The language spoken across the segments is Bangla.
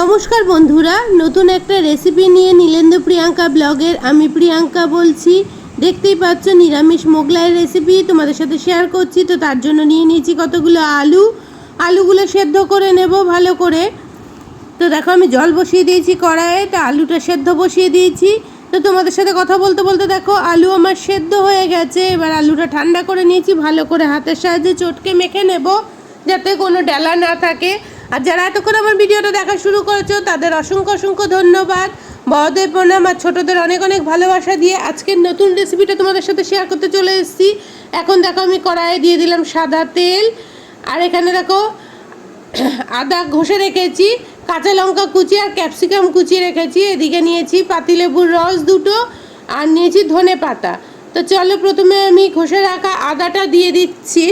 নমস্কার বন্ধুরা, নতুন একটা রেসিপি নিয়ে নীলেন্দু প্রিয়াঙ্কা ব্লগের আমি প্রিয়াঙ্কা বলছি। দেখতেই পাচ্ছ নিরামিষ মোগলাই রেসিপি তোমাদের সাথে শেয়ার করছি। তো তার জন্য নিয়ে নিয়েছি কতগুলো আলু। আলুগুলো সেদ্ধ করে নেব ভালো করে। তো দেখো আমি জল বসিয়ে দিয়েছি কড়াইয়ে, তো আলুটা সেদ্ধ বসিয়ে দিয়েছি। তো তোমাদের সাথে কথা বলতে বলতে দেখো, আলু আমার সেদ্ধ হয়ে গেছে। এবার আলুটা ঠান্ডা করে নিয়েছি, ভালো করে হাতের সাহায্যে চটকে মেখে নেব, যাতে কোনো ডেলা না থাকে। আর যারা এতক্ষণ আমার ভিডিওটা দেখা শুরু করেছ, তাদের অসংখ্য অসংখ্য ধন্যবাদ। বড়দের প্রণাম আর ছোটোদের অনেক অনেক ভালোবাসা দিয়ে আজকের নতুন রেসিপিটা তোমাদের সাথে শেয়ার করতে চলে এসেছি। এখন দেখো আমি কড়াইয়ে দিয়ে দিলাম সাদা তেল। আর এখানে দেখো আদা ঘষে রেখেছি, কাঁচা লঙ্কা কুচি আর ক্যাপসিকাম কুচিয়ে রেখেছি। এদিকে নিয়েছি পাতিলেবুর রস দুটো আর নিয়েছি ধনে পাতা। তো চলো প্রথমে আমি ঘষে রাখা আদাটা দিয়ে দিচ্ছি।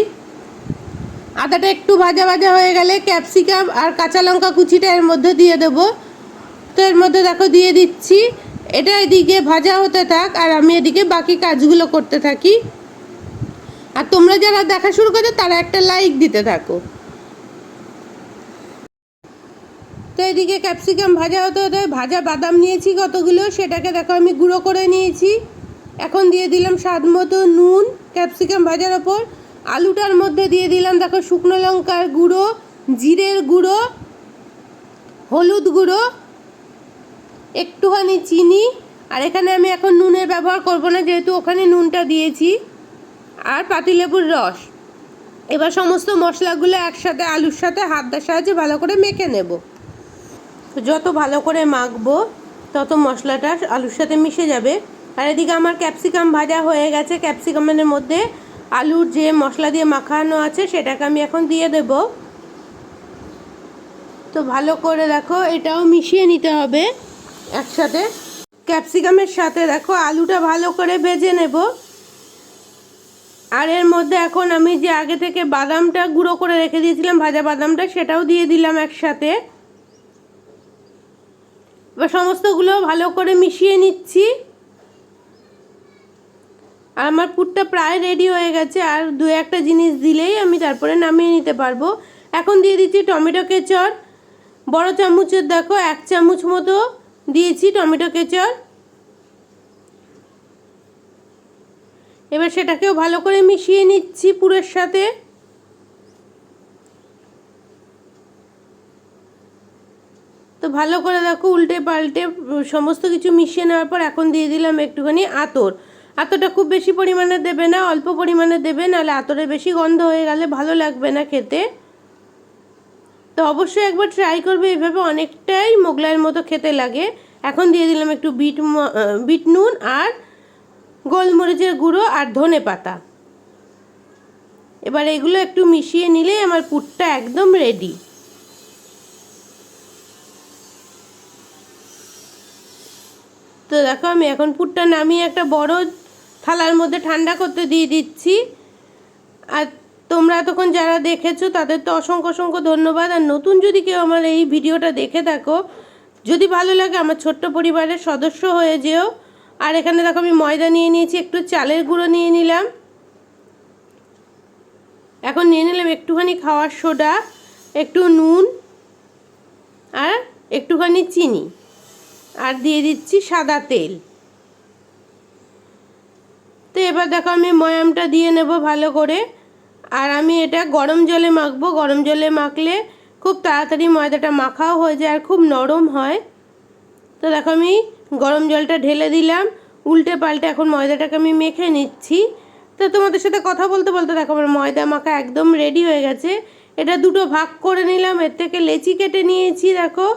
আদাটা একটু ভাজা ভাজা হয়ে গেলে ক্যাপসিকাম আর কাঁচা লঙ্কা কুচিটা এর মধ্যে দিয়ে দেবো। তো এর মধ্যে দেখো দিয়ে দিচ্ছি। এটা এদিকে ভাজা হতে থাক আর আমি এদিকে বাকি কাজগুলো করতে থাকি। আর তোমরা যারা দেখা শুরু করছ, তারা একটা লাইক দিতে থাকো। তো এদিকে ক্যাপসিকাম ভাজা হতে হতে ভাজা বাদাম নিয়েছি কতগুলো, সেটাকে দেখো আমি গুঁড়ো করে নিয়েছি। এখন দিয়ে দিলাম স্বাদ মতো নুন ক্যাপসিকাম ভাজার ওপর। আলুটার মধ্যে দিয়ে দিলাম, দেখো শুকনো লঙ্কার গুঁড়ো, জিরের গুঁড়ো, হলুদ গুঁড়ো, একটুখানি চিনি, আর এখানে আমি এখন নুনের ব্যবহার করব না, যেহেতু ওখানে নুনটা দিয়েছি, আর পাতিলেবুর রস। এবার সমস্ত মশলাগুলো একসাথে, আলুর সাথে হাত দেওয়ার সাহায্যে ভালো করে মেখে নেব। যত ভালো করে মাখবো, তত মশলাটা আলুর সাথে মিশে যাবে। আর এদিকে আমার ক্যাপসিকাম ভাজা হয়ে গেছে। ক্যাপসিকামের মধ্যে আলুর যে মশলা দিয়ে মাখানো আছে, সেটাকে আমি এখন দিয়ে দেব। তো ভালো করে দেখো, এটাও মিশিয়ে নিতে হবে একসাথে। ক্যাপসিকামের সাথে দেখো, আলুটা ভালো করে ভেজে নেব। আর এর মধ্যে এখন আমি যে আগে থেকে বাদামটা গুঁড়ো করে রেখে দিয়েছিলাম, ভাজা বাদামটা, সেটাও দিয়ে দিলাম একসাথে। এবার সমস্তগুলো ভালো করে মিশিয়ে নিচ্ছি। আর আমার পুরটা প্রায় রেডি হয়ে গেছে। আর দু একটা জিনিস দিলেই আমি তারপরে নামিয়ে নিতে পারব। এখন দিয়ে দিচ্ছি টমেটো কেচর। বড় চামচের দেখো, এক চামচ মতো দিয়েছি টমেটো কেচর। এবার সেটাকেও ভালো করে মিশিয়ে নিচ্ছি পুরের সাথে। তো ভালো করে দেখো উল্টে পাল্টে সমস্ত কিছু মিশিয়ে নেওয়ার পর এখন দিয়ে দিলাম একটুখানি আতর। আতরটা খুব বেশি পরিমাণে দেবে না, অল্প পরিমাণে দেবে, নাহলে আতরের বেশি গন্ধ হয়ে গেলে ভালো লাগবে না খেতে। তো অবশ্যই একবার ট্রাই করবে, এভাবে অনেকটাই মোগলাইয়ের মতো খেতে লাগে। এখন দিয়ে দিলাম একটু বিট বিট নুন আর গোলমরিচের গুঁড়ো আর ধনে পাতা। এবার এগুলো একটু মিশিয়ে নিলেই আমার পুরটা একদম রেডি তো দেখো আমি এখন পুরটা নামিয়ে একটা বড় থালার মধ্যে ঠান্ডা করতে দিয়ে দিচ্ছি। আর তোমরা এতক্ষণ যারা দেখেছ, তাদের তো অসংখ্য অসংখ্য ধন্যবাদ। আর নতুন যদি কেউ আমার এই ভিডিওটা দেখে থাকো, যদি ভালো লাগে আমার ছোট্ট পরিবারের সদস্য হয়ে যেও। আর এখানে দেখো আমি ময়দা নিয়ে নিয়েছি, একটু চালের গুঁড়ো নিয়ে নিলাম। এখন নিয়ে নিলাম একটুখানি খাওয়ার সোডা, একটু নুন আর একটুখানি চিনি। আর দিয়ে দিচ্ছি সাদা তেল। তো এবার দেখো আমি ময়ামটা দিয়ে নেব ভালো করে। আর আমি এটা গরম জলে মাখবো। গরম জলে মাখলে খুব তাড়াতাড়ি ময়দাটা মাখাও হয়ে যায় আর খুব নরম হয়। তো দেখো আমি গরম জলটা ঢেলে দিলাম। উল্টে পাল্টে এখন ময়দাটাকে আমি মেখে নিচ্ছি। তো তোমাদের সাথে কথা বলতে বলতে দেখো আমার ময়দা মাখা একদম রেডি হয়ে গেছে। এটা দুটো ভাগ করে নিলাম। এর থেকে লেচি কেটে নিয়েছি দেখো।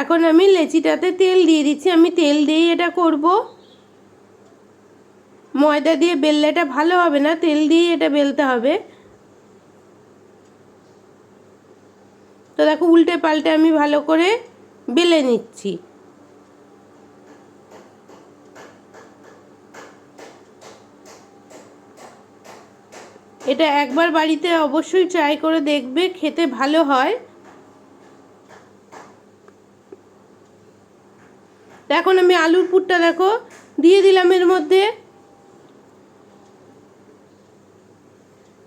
এখন আমি লেচিটাতে তেল দিয়ে দিচ্ছি। আমি তেল দিয়েই এটা করব। ময়দা দিয়ে বেললেটা ভালো হবে না? তেল দিয়েই এটা বেলতে হবে। তো দেখো, উল্টে পাল্টে আমি ভালো করে বেলে নিচ্ছি। এটা একবার বাড়িতে অবশ্যই ট্রাই করে দেখবে, খেতে ভালো হয়। এখন আমি আলুর পুরটা দেখো, দিয়ে দিলাম এর মধ্যে।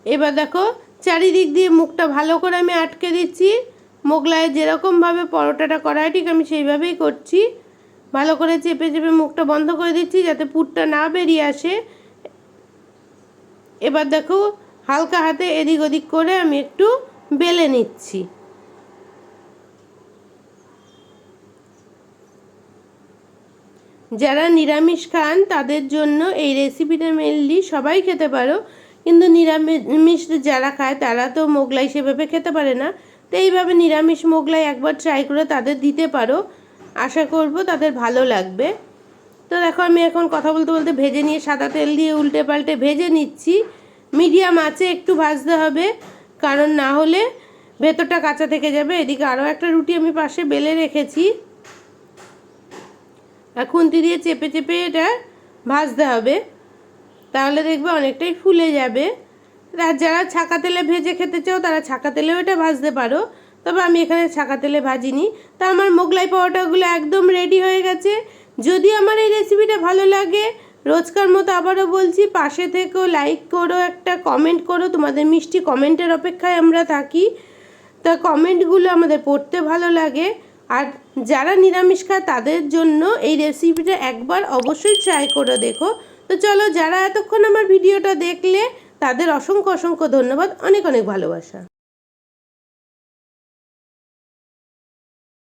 এবার দেখো চারিদিক দিয়ে মুখটা ভালো করে আমি আটকে দিচ্ছি। মোগলায় যেরকমভাবে পরোটাটা করা হয়, ঠিক আমি সেইভাবেই করছি। ভালো করে চেপে চেপে মুখটা বন্ধ করে দিচ্ছি যাতে পুরটা না বেরিয়ে আসে। এবার দেখো হালকা হাতে এদিক ওদিক করে আমি একটু বেলে নিচ্ছি। যারা নিরামিষ খান, তাদের জন্য এই রেসিপিটা মেনলি সবাই খেতে পারো। কিন্তু নিরামিষ যারা খায়, তারা তো মোগলাই সেভাবে খেতে পারে না। তো এইভাবে নিরামিষ মোগলাই একবার ট্রাই করে তাদের দিতে পারো। আশা করব তাদের ভালো লাগবে। তো দেখো, আমি এখন কথা বলতে বলতে ভেজে নিয়ে সাদা তেল দিয়ে উল্টে পাল্টে ভেজে নিচ্ছি। মিডিয়াম আছে, একটু ভাজতে হবে। কারণ না হলে ভেতরটা কাঁচা থেকে যাবে। এদিকে আরও একটা রুটি আমি পাশে বেলে রেখেছি। আর খুন্তি দিয়ে চেপে চেপে এটা ভাজতে হবে। তাহলে দেখবে অনেকটাই ফুলে যাবে। আর যারা ছাকা তেলে ভেজে খেতে চাও, তারা ছাকা তেলেও এটা ভাজতে পারো। তবে আমি এখানে ছাকা তেলে ভাজিনি। তা আমার মোগলাই পাওয়াটাগুলো একদম রেডি হয়ে গেছে। যদি আমার এই রেসিপিটা ভালো লাগে, রোজকার মতো আবারও বলছি, পাশে থেকেও লাইক করো, একটা কমেন্ট করো। তোমাদের মিষ্টি কমেন্টের অপেক্ষায় আমরা থাকি। তা কমেন্টগুলো আমাদের পড়তে ভালো লাগে। আর যারা নিরামিষ খায়, তাদের জন্য এই রেসিপিটা একবার অবশ্যই ট্রাই করে দেখো। তো চলো, যারা এতক্ষণ আমার ভিডিওটা দেখলে, তাদের অসংখ্য অসংখ্য ধন্যবাদ। অনেক অনেক ভালোবাসা।